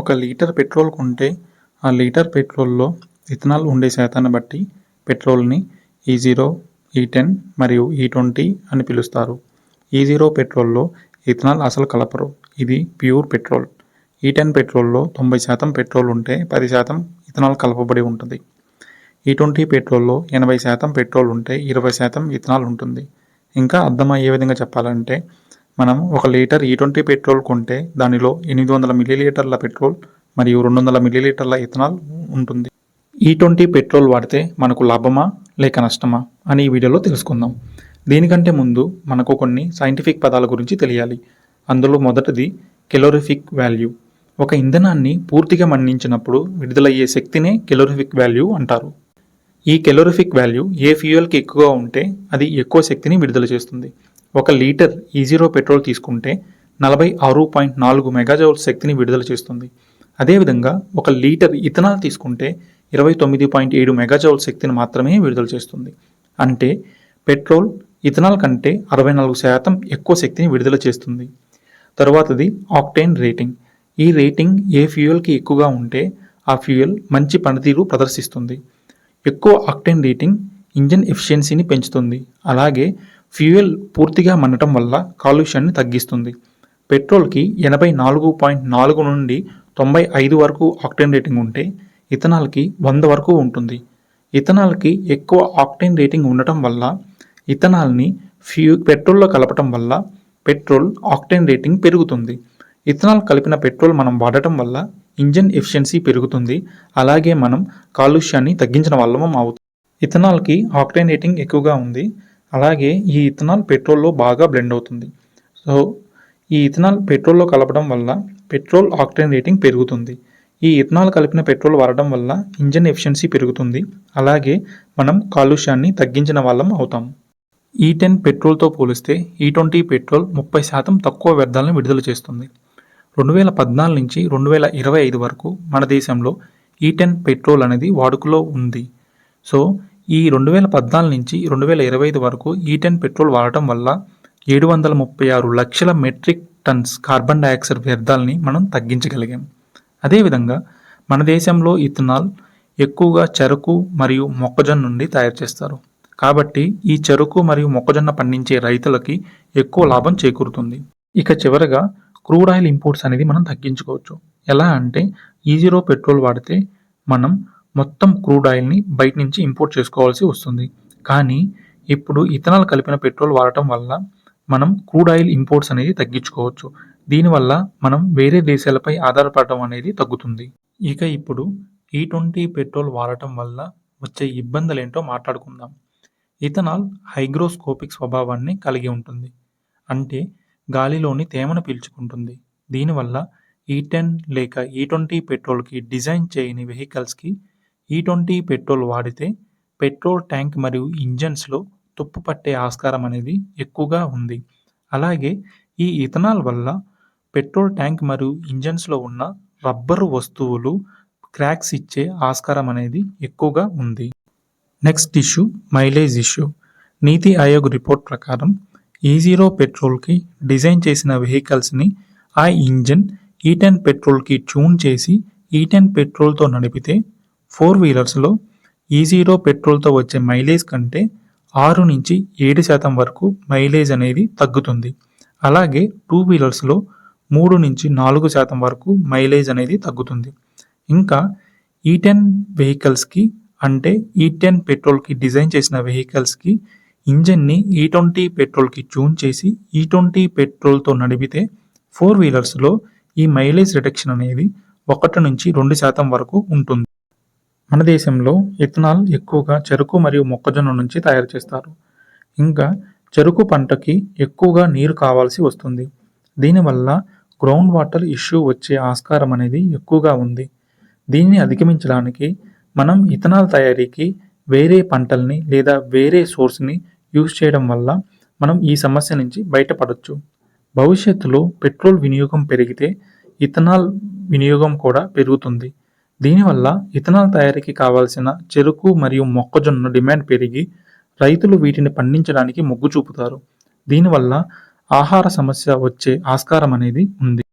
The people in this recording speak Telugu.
ఒక లీటర్ పెట్రోల్ కొంటే ఆ లీటర్ పెట్రోల్లో ఇథనాల్ ఉండే శాతాన్ని బట్టి పెట్రోల్ని ఈ జీరో ఈ టెన్ మరియు e ఈ ట్వంటీ అని పిలుస్తారు. E ఈ జీరో పెట్రోల్లో ఇథనాల్ అసలు కలపరు. ఇది pure petrol. E E ten పెట్రోల్లో తొంభై శాతం పెట్రోల్ ఉంటే పది శాతం ఇథనాల్ కలపబడి ఉంటుంది. ఈ ట్వంటీ పెట్రోల్లో ఎనభై శాతం పెట్రోల్ ఉంటే ఇరవై శాతం ఇథనాల్ ఉంటుంది. ఇంకా అర్థమయ్యే విధంగా చెప్పాలంటే మనం ఒక litre e E twenty petrol కొంటే దానిలో ఎనిమిది వందల మిల్లీలీటర్ల పెట్రోల్ మరియు రెండు వందల మిల్లీలీటర్ల ఇథనాల్ ఉంటుంది. E ఈ ట్వంటీ పెట్రోల్ వాడితే మనకు లాభమా లేక నష్టమా అని ఈ వీడియోలో తెలుసుకుందాం. దీనికంటే ముందు మనకు కొన్ని సైంటిఫిక్ పదాల గురించి తెలియాలి. అందులో మొదటిది కెలోరిఫిక్ వాల్యూ. ఒక ఇంధనాన్ని పూర్తిగా మండించినప్పుడు విడుదలయ్యే శక్తినే కెలోరిఫిక్ వాల్యూ అంటారు. ఈ కెలోరిఫిక్ వాల్యూ ఏ ఫ్యూయల్కి ఎక్కువగా ఉంటే అది ఎక్కువ శక్తిని విడుదల చేస్తుంది. ఒక లీటర్ e ఈజీరో పెట్రోల్ తీసుకుంటే నలభై ఆరు పాయింట్ నాలుగు మెగాజౌల్ శక్తిని విడుదల చేస్తుంది. అదేవిధంగా ఒక లీటర్ ఇథనాల్ తీసుకుంటే ఇరవై తొమ్మిది పాయింట్ ఏడు మెగాజౌల్ శక్తిని మాత్రమే విడుదల చేస్తుంది. అంటే పెట్రోల్ ఇథనాల్ కంటే అరవై నాలుగు శాతం ఎక్కువ శక్తిని విడుదల చేస్తుంది. తరువాతది ఆక్టేన్ రేటింగ్. ఈ రేటింగ్ ఏ ఫ్యూయల్కి ఎక్కువగా ఉంటే ఆ ఫ్యూయల్ మంచి పనితీరు ప్రదర్శిస్తుంది. ఎక్కువ ఆక్టేన్ రేటింగ్ ఇంజన్ ఎఫిషియన్సీని పెంచుతుంది. అలాగే ఫ్యూయల్ పూర్తిగా మండటం వల్ల కాలుష్యాన్ని తగ్గిస్తుంది. పెట్రోల్కి ఎనభై నాలుగు పాయింట్ నాలుగు నుండి తొంభై ఐదు వరకు ఆక్టేన్ రేటింగ్ ఉంటే ఇథనాల్కి వంద వరకు ఉంటుంది. ఇథనాల్కి ఎక్కువ ఆక్టేన్ రేటింగ్ ఉండటం వల్ల ఇథనాల్ని ఫ్యూ పెట్రోల్లో కలపటం వల్ల పెట్రోల్ ఆక్టేన్ రేటింగ్ పెరుగుతుంది. ఇథనాల్ కలిపిన పెట్రోల్ మనం వాడటం వల్ల ఇంజన్ ఎఫిషియన్సీ పెరుగుతుంది. అలాగే మనం కాలుష్యాన్ని తగ్గించిన వాళ్ళం అవుతుంది ఇథనాల్కి ఆక్టేన్ రేటింగ్ ఎక్కువగా ఉంది. అలాగే ఈ ఇథనాల్ పెట్రోల్లో బాగా బ్లెండ్ అవుతుంది. సో ఈ ఇథనాల్ పెట్రోల్లో కలపడం వల్ల పెట్రోల్ ఆక్టైన్ రేటింగ్ పెరుగుతుంది. ఈ ఇథనాల్ కలిపిన పెట్రోల్ వాడడం వల్ల ఇంజన్ ఎఫిషియన్సీ పెరుగుతుంది. అలాగే మనం కాలుష్యాన్ని తగ్గించిన వాళ్ళం అవుతాం. ఈ టెన్ పెట్రోల్తో పోలిస్తే ఈ ట్వంటీ పెట్రోల్ ముప్పై శాతం తక్కువ వ్యర్థాలను విడుదల చేస్తుంది. రెండు వేల పద్నాలుగు నుంచి రెండు వేల ఇరవై ఐదు వరకు మన దేశంలో ఈ టెన్ పెట్రోల్ అనేది వాడుకలో ఉంది. సో ఈ రెండు వేల పద్నాలుగు నుంచి రెండు వేల ఇరవై ఐదు వరకు ఈ టెన్ పెట్రోల్ వాడటం వల్ల ఏడు వందల ముప్పై ఆరు లక్షల మెట్రిక్ టన్స్ కార్బన్ డైఆక్సైడ్ వ్యర్థాలని మనం తగ్గించగలిగాం. అదేవిధంగా మన దేశంలో ఇథనాల్ ఎక్కువగా చెరకు మరియు మొక్కజొన్న నుండి తయారు చేస్తారు. కాబట్టి ఈ చెరుకు మరియు మొక్కజొన్న పండించే రైతులకి ఎక్కువ లాభం చేకూరుతుంది. ఇక చివరగా క్రూడ్ ఆయిల్ ఇంపోర్ట్స్ అనేది మనం తగ్గించుకోవచ్చు. ఎలా అంటే ఈ జీరో పెట్రోల్ వాడితే మనం మొత్తం క్రూడ్ ఆయిల్ని బయట నుంచి ఇంపోర్ట్ చేసుకోవాల్సి వస్తుంది. కానీ ఇప్పుడు ఇథనాల్ కలిపిన పెట్రోల్ వాడటం వల్ల మనం క్రూడ్ ఆయిల్ ఇంపోర్ట్స్ అనేది తగ్గించుకోవచ్చు. దీనివల్ల మనం వేరే దేశాలపై ఆధారపడటం అనేది తగ్గుతుంది. ఇక ఇప్పుడు ఈ ట్వంటీ పెట్రోల్ వాడటం వల్ల వచ్చే ఇబ్బందులు ఏంటో మాట్లాడుకుందాం. ఇథనాల్ హైగ్రోస్కోపిక్ స్వభావాన్ని కలిగి ఉంటుంది. అంటే గాలిలోని తేమను పీల్చుకుంటుంది. దీనివల్ల ఈ టెన్ లేక ఈ ట్వంటీ పెట్రోల్కి డిజైన్ చేయని వెహికల్స్కి E ఈ ట్వంటీ పెట్రోల్ వాడితే పెట్రోల్ ట్యాంక్ మరియు ఇంజన్స్లో తుప్పు పట్టే ఆస్కారం అనేది ఎక్కువగా ఉంది. అలాగే ఈ ఇథనాల్ వల్ల పెట్రోల్ ట్యాంక్ మరియు ఇంజన్స్లో ఉన్న రబ్బరు వస్తువులు క్రాక్స్ ఇచ్చే ఆస్కారం అనేది ఎక్కువగా ఉంది. Next issue mileage issue. NITI Aayog report ప్రకారం e ఈ జీరో పెట్రోల్కి డిజైన్ చేసిన వెహికల్స్ని ఆ ఇంజన్ ఈ e టెన్ పెట్రోల్కి ట్యూన్ చేసి ఈ టెన్ పెట్రోల్తో నడిపితే ఫోర్ వీలర్స్లో ఈజీరో పెట్రోల్తో వచ్చే మైలేజ్ కంటే ఆరు నుంచి ఏడు శాతం వరకు మైలేజ్ అనేది తగ్గుతుంది. అలాగే టూ వీలర్స్లో మూడు నుంచి నాలుగు శాతం వరకు మైలేజ్ అనేది తగ్గుతుంది. ఇంకా ఈ టెన్ వెహికల్స్కి అంటే ఈ టెన్ పెట్రోల్కి డిజైన్ చేసిన వెహికల్స్కి ఇంజన్ని ఈ ట్వంటీ పెట్రోల్కి ట్యూన్ చేసి ఈ ట్వంటీ పెట్రోల్తో నడిపితే ఫోర్ వీలర్స్లో ఈ మైలేజ్ రిడక్షన్ అనేది ఒకటి నుంచి రెండు శాతం వరకు ఉంటుంది. మన దేశంలో ఇథనాల్ ఎక్కువగా చెరుకు మరియు మొక్కజొన్న నుంచి తయారు చేస్తారు. ఇంకా చెరుకు పంటకి ఎక్కువగా నీరు కావాల్సి వస్తుంది. దీనివల్ల గ్రౌండ్ వాటర్ ఇష్యూ వచ్చే ఆస్కారం అనేది ఎక్కువగా ఉంది. దీన్ని అధిగమించడానికి మనం ఇథనాల్ తయారీకి వేరే పంటల్ని లేదా వేరే సోర్స్ని యూజ్ చేయడం వల్ల మనం ఈ సమస్య నుంచి బయటపడవచ్చు భవిష్యత్తులో పెట్రోల్ వినియోగం పెరిగితే ఇథనాల్ వినియోగం కూడా పెరుగుతుంది. దీనివల్ల ఇథనాల్ తయారీకి కావాల్సిన చెరుకు మరియు మొక్కజొన్న డిమాండ్ పెరిగి రైతులు వీటిని పండించడానికి మొగ్గు చూపుతారు. దీనివల్ల ఆహార సమస్య వచ్చే ఆస్కారం అనేది ఉంది.